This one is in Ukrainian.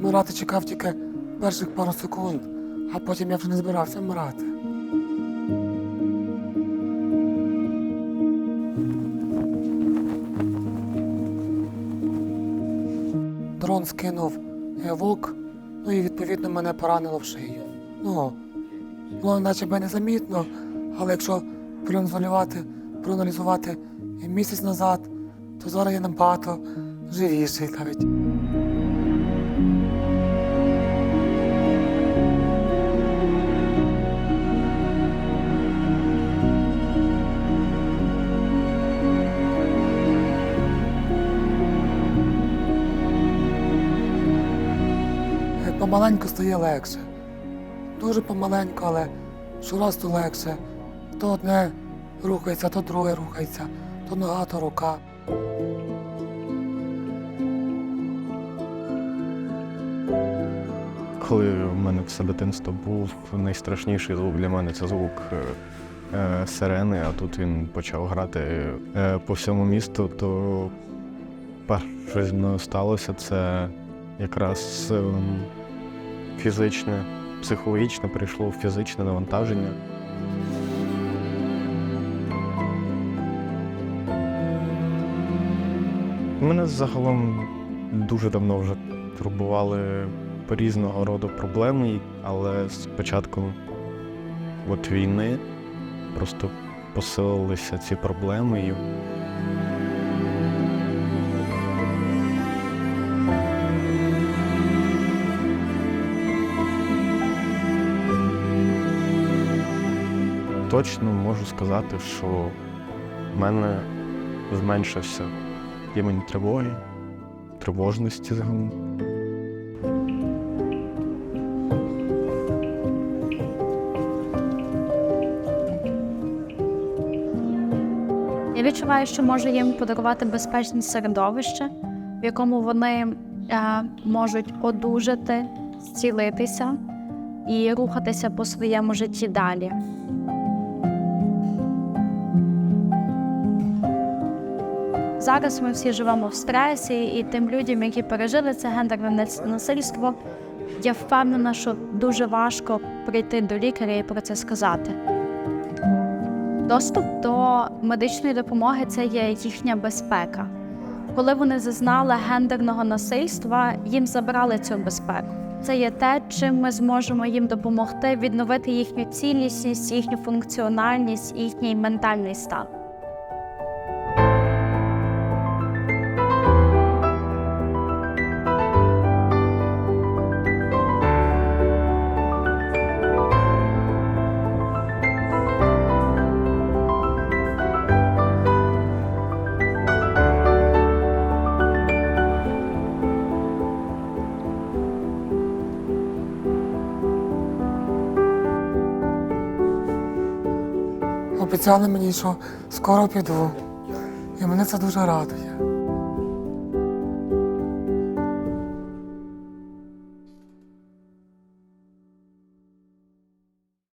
Вмирати чекав тільки перших пару секунд, а потім я вже не збирався вмирати. Дрон скинув вок, ну і відповідно мене поранило в шию. Ну, було наче незамітно, але якщо проаналізувати місяць назад, то зараз я набагато живіший навіть. Помаленьку стає легше. Дуже помаленьку, але щораз то легше. То одне рухається, то друге рухається, то нога, то рука. Коли в мене все дитинство був найстрашніший звук для мене це звук е, е, сирени, а тут він почав грати е, по всьому місту, то перше, зі мною сталося, це якраз ем, фізичне, психологічне прийшло фізичне навантаження. Мене загалом дуже давно вже турбували різного роду проблеми, але з початком от війни просто посилилися ці проблеми. І точно можу сказати, що в мене зменшився рівень тривоги, тривожності загалом. Я відчуваю, що можу їм подарувати безпечне середовище, в якому вони е, можуть одужати, зцілитися і рухатися по своєму житті далі. Зараз ми всі живемо в стресі, і тим людям, які пережили це гендерне насильство, я впевнена, що дуже важко прийти до лікаря і про це сказати. Доступ до медичної допомоги це є їхня безпека. Коли вони зазнали гендерного насильства, їм забрали цю безпеку. Це є те, чим ми зможемо їм допомогти відновити їхню цілісність, їхню функціональність, їхній ментальний стан. Обіцяли мені, що скоро піду. І мене це дуже радує.